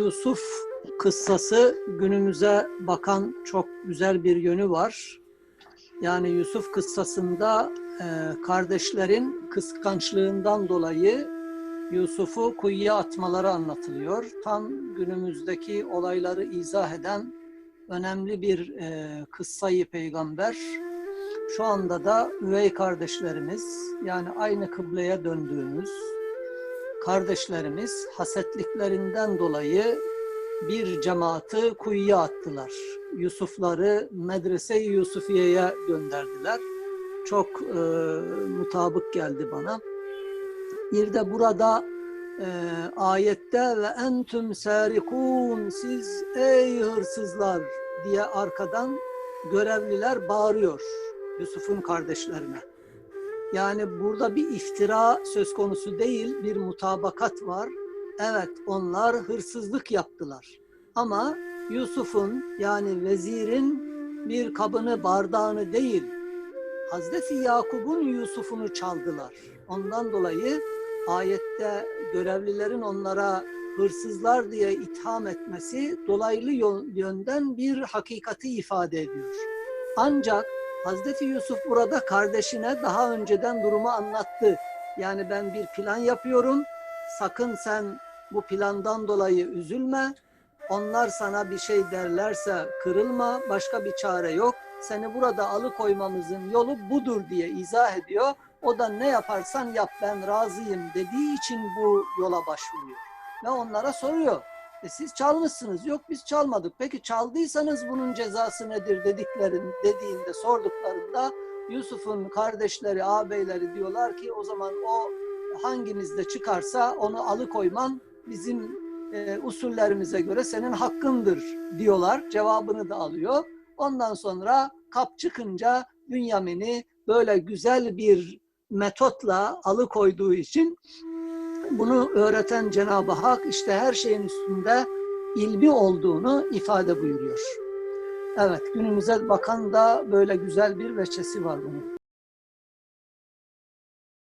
Yusuf kıssası günümüze bakan çok güzel bir yönü var. Yani Yusuf kıssasında e, kardeşlerin kıskançlığından dolayı Yusuf'u kuyuya atmaları anlatılıyor. Tam günümüzdeki olayları izah eden önemli bir e, kıssayı peygamber. Şu anda da üvey kardeşlerimiz yani aynı kıbleye döndüğümüz kardeşlerimiz hasetliklerinden dolayı bir cemaati kuyuya attılar. Yusufları medrese-i Yusufiye'ye gönderdiler. Çok e, mutabık geldi bana. Bir de burada e, ayette ve entüm sarikun siz ey hırsızlar diye arkadan görevliler bağırıyor Yusuf'un kardeşlerine. Yani burada bir iftira söz konusu değil, bir mutabakat var. Evet, onlar hırsızlık yaptılar. Ama Yusuf'un yani vezirin bir kabını, bardağını değil, Hazreti Yakup'un Yusuf'unu çaldılar. Ondan dolayı ayette görevlilerin onlara hırsızlar diye itham etmesi dolaylı yönden bir hakikati ifade ediyor. Ancak Hazreti Yusuf burada kardeşine daha önceden durumu anlattı. Yani ben bir plan yapıyorum. Sakın sen bu plandan dolayı üzülme. Onlar sana bir şey derlerse kırılma. Başka bir çare yok. Seni burada alıkoymamızın yolu budur diye izah ediyor. O da ne yaparsan yap ben razıyım dediği için bu yola başvuruyor. Ve onlara soruyor. E siz çalmışsınız. Yok biz çalmadık. Peki çaldıysanız bunun cezası nedir dediklerin dediğinde sorduklarında Yusuf'un kardeşleri, ağabeyleri diyorlar ki o zaman o hangimizde çıkarsa onu alıkoyman bizim e, usullerimize göre senin hakkındır diyorlar. Cevabını da alıyor. Ondan sonra kap çıkınca Bünyamin'i böyle güzel bir metotla alıkoyduğu için bunu öğreten Cenab-ı Hak işte her şeyin üstünde ilmi olduğunu ifade buyuruyor. Evet günümüze bakan da böyle güzel bir veçesi var bunun.